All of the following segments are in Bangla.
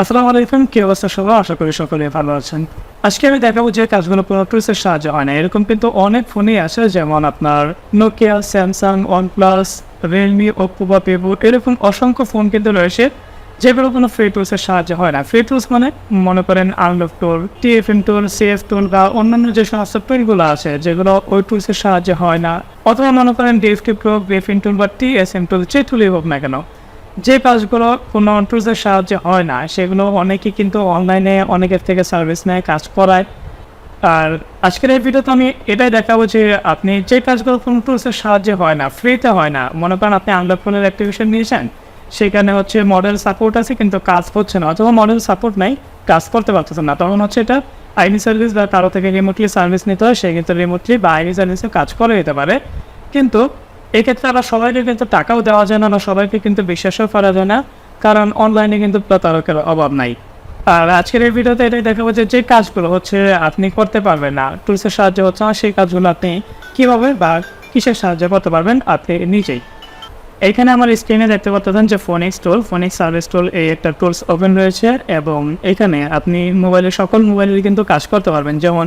আসসালামু আলাইকুম, কি অবস্থা সবাই আশা করি সকলে ভালো আছেন। আজকে আমি দেখাবো যে কাজগুলো কোনো টুলসের সাহায্যে হয় না। এরকম কিন্তু অনেক ফোনই আছে, যেমন আপনার Nokia Samsung OnePlus Realme Oppo বা পেপো এরকম অসংখ্য ফোন কিন্তু রয়েছে, যেগুলো কোনো ফ্রি টুলসের সাহায্যে হয় না। ফ্রি টুলস মানে মনে করেন unlock tool TFM tool CF tool বা অন্যান্য যে সমস্ত টুলগুলো আছে, যেগুলো ওই টুলসের সাহায্যে হয় না, অথবা মনে করেন ডিএফটি প্রো গ্রেফিন টুল বা টিএসএম টুল যে টুলই হোক না কেন। যে কাজগুলো কোনো টুলসের সাহায্যে হয় না, সেগুলো অনেকে কিন্তু অনলাইনে অনেকের থেকে সার্ভিস নেয়, কাজ করায়। আর আজকের এই ভিডিওতে আমি এটাই দেখাবো যে আপনি যে কাজগুলো কোনো টুলসের সাহায্যে হয় না ফ্রিতে হয় না, মনে করেন আপনি আনলক ফোনের অ্যাক্টিভেশন নিয়েছেন, সেখানে হচ্ছে মডেল সাপোর্ট আছে কিন্তু কাজ হচ্ছে না, অথবা মডেল সাপোর্ট নাই, কাজ করতে পারতেছেন না। তখন হচ্ছে এটা আইনি সার্ভিস বা কারও থেকে রিমোটলি সার্ভিস নিতে হয়, সে কিন্তু রিমোটলি বা আইনি সার্ভিসে কাজ করে দিতে পারে। কিন্তু এক্ষেত্রে আবার সবাইকে কিন্তু টাকাও দেওয়া যায় না সবাইকে কিন্তু বিশ্বাসও করা যায় না, কারণ অনলাইনে কিন্তু প্রতারকের অভাব নাই। আর আজকের এই ভিডিওতে এটাই দেখাবো যে যে কাজগুলো হচ্ছে আপনি করতে পারবেন না টুলসের সাহায্যে হচ্ছে না, সেই কাজগুলো আপনি কীভাবে বা কিসের সাহায্যে করতে পারবেন আপনি নিজেই। এইখানে আমার স্ক্রিনে দেখতে পাচ্ছেন যে Phoenix tool Phoenix service tool এই একটা টুলস ওপেন রয়েছে এবং এখানে আপনি মোবাইলের সকল মোবাইলের কিন্তু কাজ করতে পারবেন। যেমন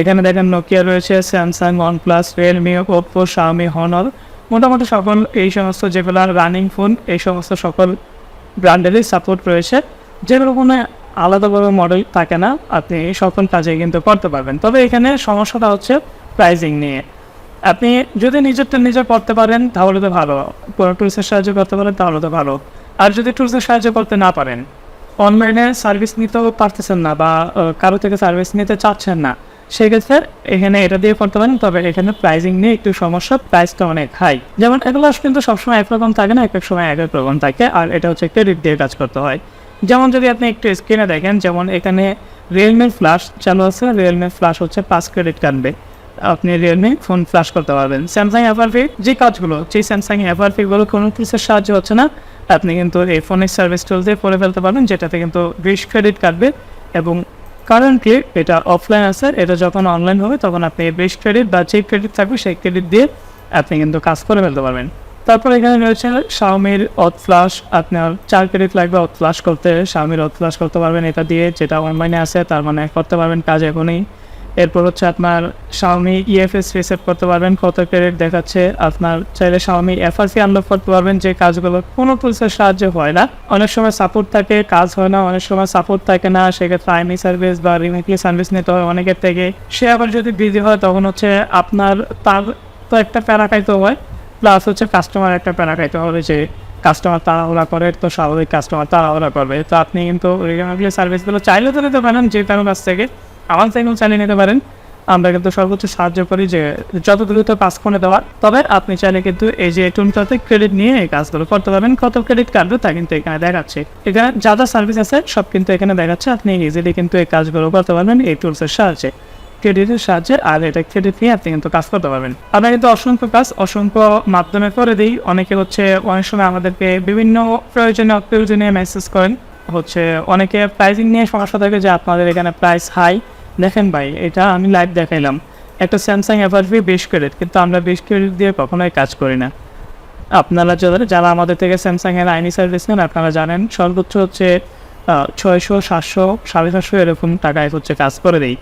এখানে দেখেন নোকিয়া রয়েছে Samsung OnePlus Realme Oppo Xiaomi Honor মোটামুটি সকল এই সমস্ত যেগুলো রানিং ফোন এই সমস্ত সকল ব্র্যান্ডেরই সাপোর্ট রয়েছে। যেগুলো কোনো আলাদাভাবে মডেল থাকে না, আপনি সকল কাজে কিন্তু করতে পারবেন। তবে এখানে সমস্যাটা হচ্ছে প্রাইজিং নিয়ে। আপনি যদি নিজেরটা নিজে করতে পারেন, তাহলে তো ভালো। কোনো টুলসের সাহায্য করতে পারেন, তাহলে তো ভালো। আর যদি টুলসের সাহায্য করতে না পারেন অনলাইনে সার্ভিস নিতেও পারতেছেন না বা কারও থেকে সার্ভিস নিতে চাচ্ছেন না সেক্ষেত্রে এখানে এটা দিয়ে করতে পারেন, তবে এখানে প্রাইজিং নিয়ে একটু সমস্যা প্রাইসটা অনেক হাই যেমন এগুলো কিন্তু সবসময় একরকম থাকে না, এক এক সময় এক এক রকম থাকে, আর এটা হচ্ছে ক্রেডিট দিয়ে কাজ করতে হয়। যেমন যদি আপনি একটু স্ক্রিনে দেখেন, যেমন এখানে রিয়েলমির ফ্ল্যাশ চালু আছে রিয়েলমির ফ্ল্যাশ হচ্ছে পাঁচ ক্রেডিট কাটবে আপনি রিয়েলমি ফোন ফ্ল্যাশ করতে পারবেন। স্যামসাং অ্যাপারফি যে কাজগুলো সেই স্যামসাং অ্যাপারফিগুলো কোনো কিছুর সাহায্য হচ্ছে না, আপনি কিন্তু এই ফোনের সার্ভিস টুল দিয়ে করে ফেলতে পারবেন, যেটাতে কিন্তু বিশ ক্রেডিট কাটবে এবং কারেন্টলি এটা অফলাইন আছে, এটা যখন অনলাইন হবে তখন আপনি বেশ ক্রেডিট বা যে ক্রেডিট থাকবে সেই ক্রেডিট দিয়ে আপনি কিন্তু কাজ করে ফেলতে পারবেন। তারপর এখানে রয়েছে শাওমির অথ ফ্লাশ আপনার চার ক্রেডিট লাগবে অথ ফ্লাশ করতে শাওমির অথ ফ্লাশ করতে পারবেন এটা দিয়ে, যেটা অনলাইনে আছে, তার মানে করতে পারবেন কাজ এখনই। এরপর হচ্ছে আপনার শাওমি ইএফএস রিসেভ করতে পারবেন, কত ক্রেডিট দেখাচ্ছে, আপনার চাইলে শাওমি এফআরসি আনলক করতে পারবেন, যে কাজগুলো কোনো টুলসের সাহায্যে হয় না। অনেক সময় সাপোর্ট থাকে, কাজ হয় না, অনেক সময় সাপোর্ট থাকে না, সেক্ষেত্রে আইনি সার্ভিস বা রিমিটলি সার্ভিস নিতে হয় অনেকের থেকে। সে আবার যদি বিজি হয়, তখন হচ্ছে আপনার তার তো একটা প্যারা খাইতে হয় প্লাস হচ্ছে কাস্টমার একটা প্যারা খাইতে হবে যে কাস্টমার তাড়াহুড়া করে, তো স্বাভাবিক কাস্টমার তাড়াহুড়া করবে। তো আপনি কিন্তু রিজনেবলি সার্ভিসগুলো চাইলে তো নিতে পারেন, যে কারও কাছ থেকে। আমার থেকেও চালিয়ে নিতে পারেন। আমরা কিন্তু সর্বোচ্চ সাহায্য করি যে যত দ্রুত কাজ করে দেওয়ার। তবে আপনি চাইলে কিন্তু এই যে টুলটাতে ক্রেডিট নিয়ে এই কাজগুলো করতে পারবেন। কত ক্রেডিট কাটবে তা কিন্তু এখানে দেখাচ্ছে। এখানে যা যা সার্ভিস আছে সব কিন্তু এখানে দেখাচ্ছে। আপনি ইজিলি কিন্তু এই কাজগুলো করতে পারবেন এই টুলসের সাহায্যে। ক্রেডিটের সাহায্যে আর এটা ক্রেডিট নিয়ে আপনি কিন্তু কাজ করতে পারবেন। আমরা কিন্তু অসংখ্য কাজ, অসংখ্য মাধ্যমে করে দিই। অনেকে হচ্ছে অনেক সময় আমাদেরকে বিভিন্ন প্রয়োজনে অপ্রয়োজনীয় মেসেজ করেন। হচ্ছে অনেকে প্রাইসিং নিয়ে সমস্যা থাকে যে আপনাদের এখানে প্রাইস হাই দেখেন ভাই, এটা আমি লাইভ দেখাইলাম। একটা স্যামসাং এফআরভি বিশ ক্রেডিট কিন্তু আমরা বিশ ক্রেডিট দিয়ে কখনোই কাজ করি না। আপনারা যারা যারা আমাদের থেকে স্যামসাং এর আইনি সার্ভিস নেন, আপনারা জানেন, সর্বোচ্চ হচ্ছে ছয়শো, সাতশো, সাড়ে সাতশো এরকম টাকায় হচ্ছে কাজ করে দিই।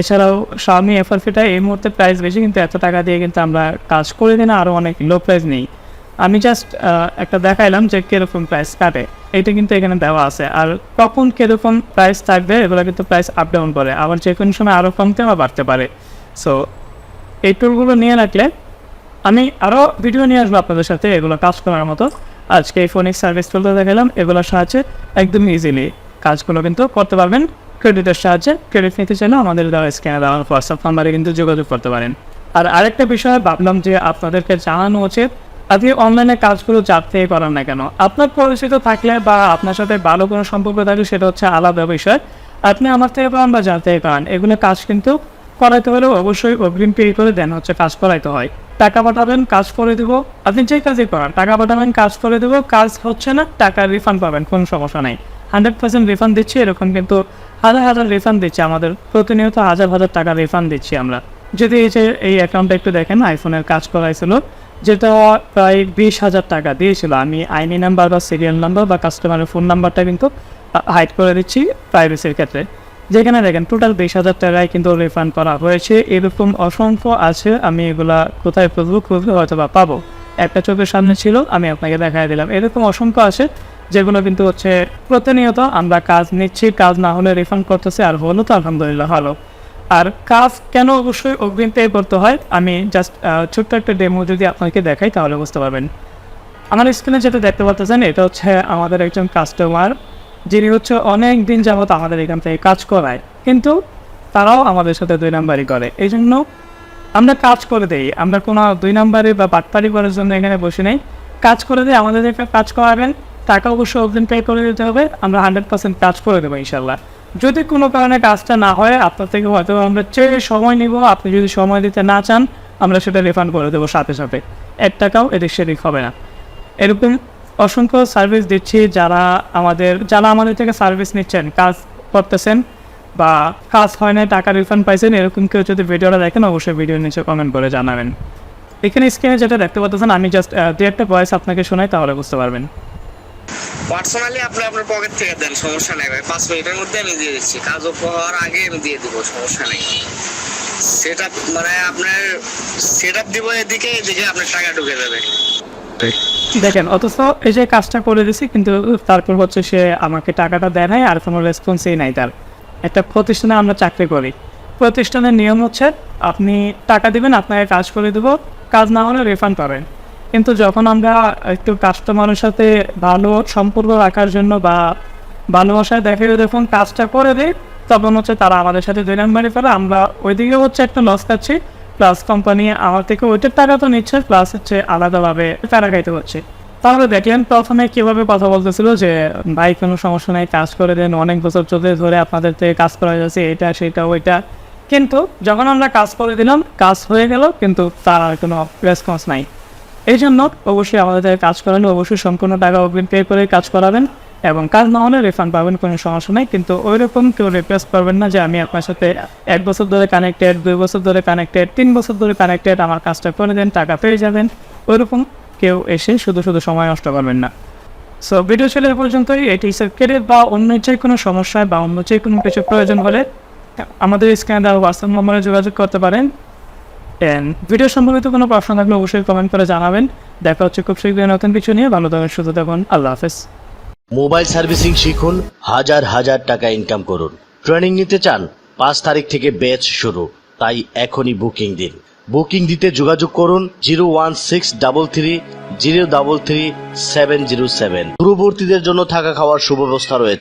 এছাড়াও স্বামী এফআরপিটা এই মুহূর্তে প্রাইস বেশি, কিন্তু এত টাকা দিয়ে কিন্তু আমরা কাজ করে দিই না আরও অনেক লো প্রাইস নেই। আমি জাস্ট একটা দেখাইলাম যে কীরকম প্রাইস কাটে। এটা কিন্তু এখানে দেওয়া আছে। আর কখন কীরকম প্রাইস থাকবে, এগুলো কিন্তু প্রাইস আপ ডাউন করে। আবার যে কোনো সময় আরও কমতে বা বাড়তে পারে। সো এই টুলগুলো নিয়ে রাখলে আমি আরও ভিডিও নিয়ে আসব আপনাদের সাথে এগুলো কাজ করার মতো। আজকে এই ফোনিক সার্ভিস টুলটা দেখালাম। এগুলোর সাহায্যে একদম ইজিলি কাজগুলো কিন্তু করতে পারবেন। ক্রেডিটের সাহায্যে ক্রেডিট নিতে চাইলে আমাদের দেওয়া স্ক্যানে দেওয়া হোয়াটসঅ্যাপ নাম্বারে কিন্তু যোগাযোগ করতে পারেন। আর আরেকটা বিষয় ভাবলাম যে আপনাদেরকে জানানো উচিত আপনি অনলাইনে কাজগুলো যার থেকে করান না কেন? আপনার পরিচিত থাকলে বা আপনার সাথে ভালো কোনো সম্পর্ক থাকলে সেটা হচ্ছে আলাদা বিষয়। আপনি আমার থেকে পান বা যার থেকে পান এগুলো কাজ কিন্তু করাইতে হলেও অবশ্যই অগ্রিম পে করে দেন, হচ্ছে কাজ করাইতে হয়। টাকা পাঠাবেন, কাজ করে দেবো। আপনি যে কাজই করান, টাকা পাঠাবেন, কাজ করে দেবো, কাজ হচ্ছে না, টাকা রিফান্ড পাবেন, কোনো সমস্যা নেই। হান্ড্রেড পার্সেন্ট রিফান্ড দিচ্ছি, এরকম কিন্তু হাজার হাজার রিফান্ড দিচ্ছি আমাদের। প্রতিনিয়ত হাজার হাজার টাকা রিফান্ড দিচ্ছি আমরা। যদি এই যে, এই অ্যাকাউন্টটা একটু দেখেন আইফোনের কাজ করাইছিল যেটা প্রায় বিশ হাজার টাকা দিয়েছিল। আমি আইনি নাম্বার বা সিরিয়াল নাম্বার বা কাস্টমারের ফোন নাম্বারটা কিন্তু হাইড করে দিচ্ছি প্রাইভেসির ক্ষেত্রে। যেখানে দেখেন টোটাল বিশ হাজার টাকায় কিন্তু রিফান্ড করা হয়েছে। এরকম অসংখ্য আছে, আমি এগুলা কোথায় খুঁজবো, খুঁজলে হয়তো বা পাবো। একটা চোখের সামনে ছিল, আমি আপনাকে দেখাই দিলাম। এরকম অসংখ্য আছে, যেগুলো কিন্তু হচ্ছে প্রতিনিয়ত আমরা কাজ নিচ্ছি, কাজ না হলে রিফান্ড করতেছে, আর হলো তো আলহামদুলিল্লাহ ভালো। আর কাজ কেন অবশ্যই অগ্রিম পে করতে হয়? আমি জাস্ট ছোট্ট একটা ডেমো যদি আপনাকে দেখাই, তাহলে বুঝতে পারবেন। আমার স্ক্রিনে যেটা দেখতে পাচ্ছেন এটা হচ্ছে আমাদের একজন কাস্টমার যিনি হচ্ছে অনেক দিন যাবত আমাদের এখান থেকে কাজ করায়। কিন্তু তারাও আমাদের সাথে দুই নাম্বারই করে। এই জন্য আমরা কাজ করে দেই। আমরা কোনো দুই নাম্বারে বা বাটপারি করার জন্য এখানে বসে নেই। কাজ করে দিয়ে আমাদের কাজ করাবেন টাকা অবশ্যই অগ্রিম পে করে দিতে হবে। আমরা হান্ড্রেড পার্সেন্ট কাজ করে দেবো ইনশাল্লাহ যদি কোনো কারণে কাজটা না হয়, আপনার থেকে হয়তো আমরা চেয়ে সময় নিব। আপনি যদি সময় দিতে না চান, আমরা সেটা রিফান্ড করে দেবো সাথে সাথে। এক টাকাও এদিক সেদিক হবে না। এরকম অসংখ্য সার্ভিস দিচ্ছি যারা আমাদের যারা আমাদের থেকে সার্ভিস নিচ্ছেন, কাজ করতেছেন বা কাজ হয় না টাকা রিফান্ড পাইছেন, এরকম কেউ যদি ভিডিওটা দেখেন, অবশ্যই ভিডিওর নিচে কমেন্ট করে জানাবেন। এখানে স্ক্রিনে যেটা দেখতে পাচ্ছেন, আমি জাস্ট দু একটা ভয়েস আপনাকে শোনাই, তাহলে বুঝতে পারবেন। পার্সোনালি আপনি আপনার পকেট থেকে দেন, সমস্যা ভাই। পাঁচ মিনিটের মধ্যে আমি দিয়ে দিচ্ছি। কাজ আগে আমি দিয়ে দিব, সমস্যা নেই। সেটা মানে আপনার সেট আপ দিব এদিকে এদিকে আপনার টাকা ঢুকে যাবে। দেখেন, অথচ এই যে কাজটা করে দিছি, কিন্তু তারপর হচ্ছে সে আমাকে টাকাটা দেয় নাই, আর কোনো রেসপন্সই নাই তার। একটা প্রতিষ্ঠানে আমরা চাকরি করি। প্রতিষ্ঠানের নিয়ম হচ্ছে, আপনি টাকা দিবেন, আপনাকে কাজ করে দেবো। কাজ না হলে রিফান্ড পাবেন। কিন্তু যখন আমরা একটু কাস্টমারের সাথে ভালো সম্পর্ক রাখার জন্য বা ভালোবাসায় দেখে যখন কাজটা করে দিই, তখন হচ্ছে তারা আমাদের সাথে দুই নাম্বারই ফেলে। আমরা ওইদিকে হচ্ছে একটা লস খাচ্ছি প্লাস কোম্পানি আমার থেকে ওইটার টাকা তো নিচ্ছে প্লাস হচ্ছে আলাদাভাবে টাকা খাইতে হচ্ছে। তাহলে দেখলেন প্রথমে কীভাবে কথা বলতেছিল যে, ভাই, কোনো সমস্যা নাই, কাজ করে দেন, অনেক বছর চলে ধরে আপনাদের থেকে কাজ করা যাচ্ছে, এটা, সেটা, ওইটা। কিন্তু যখন আমরা কাজ করে দিলাম, কাজ হয়ে গেল, কিন্তু তার আর কোনো রেসপন্স নাই। এই জন্য অবশ্যই আমাদের কাজ করালে অবশ্যই সম্পূর্ণ টাকা অগ্রিম পে করে কাজ করাবেন এবং কাজ না হলে রিফান্ড পাবেন, কোনো সমস্যা নেই। কিন্তু ওই রকম কেউ রিকোয়েস্ট করবেন না যে আমি আপনার সাথে এক বছর ধরে কানেক্টেড দুই বছর ধরে কানেক্টেড তিন বছর ধরে কানেক্টেড আমার কাজটা করে দেন, টাকা পেয়ে যাবেন। ওইরকম কেউ এসে শুধু শুধু সময় নষ্ট করবেন না। সো ভিডিও ছিল এ পর্যন্তই। এটি সার্কিটের বা অন্য যে কোনো সমস্যায় বা অন্য যে কোনো কিছু প্রয়োজন হলে আমাদের স্ক্যানে দেওয়া হোয়াটসঅ্যাপ নম্বরে যোগাযোগ করতে পারেন। And ভিডিও সম্পর্কিত কোনো প্রশ্ন থাকলে অবশ্যই কমেন্ট করে জানাবেন। দেখা হচ্ছে খুব শীঘ্রই নতুন কিছু নিয়ে। ভালো থাকুন, সুস্থ থাকুন। আল্লাহ হাফেজ। মোবাইল সার্ভিসিং শিখুন, হাজার হাজার টাকা ইনকাম করুন। ট্রেনিং নিতে চান, পাঁচ তারিখ থেকে ব্যাচ শুরু। তাই এখনই বুকিং দিন। বুকিং দিতে যোগাযোগ করুন zero one six double three zero double three seven zero seven. দূরবর্তীদের জন্য থাকা খাওয়ার সুব্যবস্থা রয়েছে।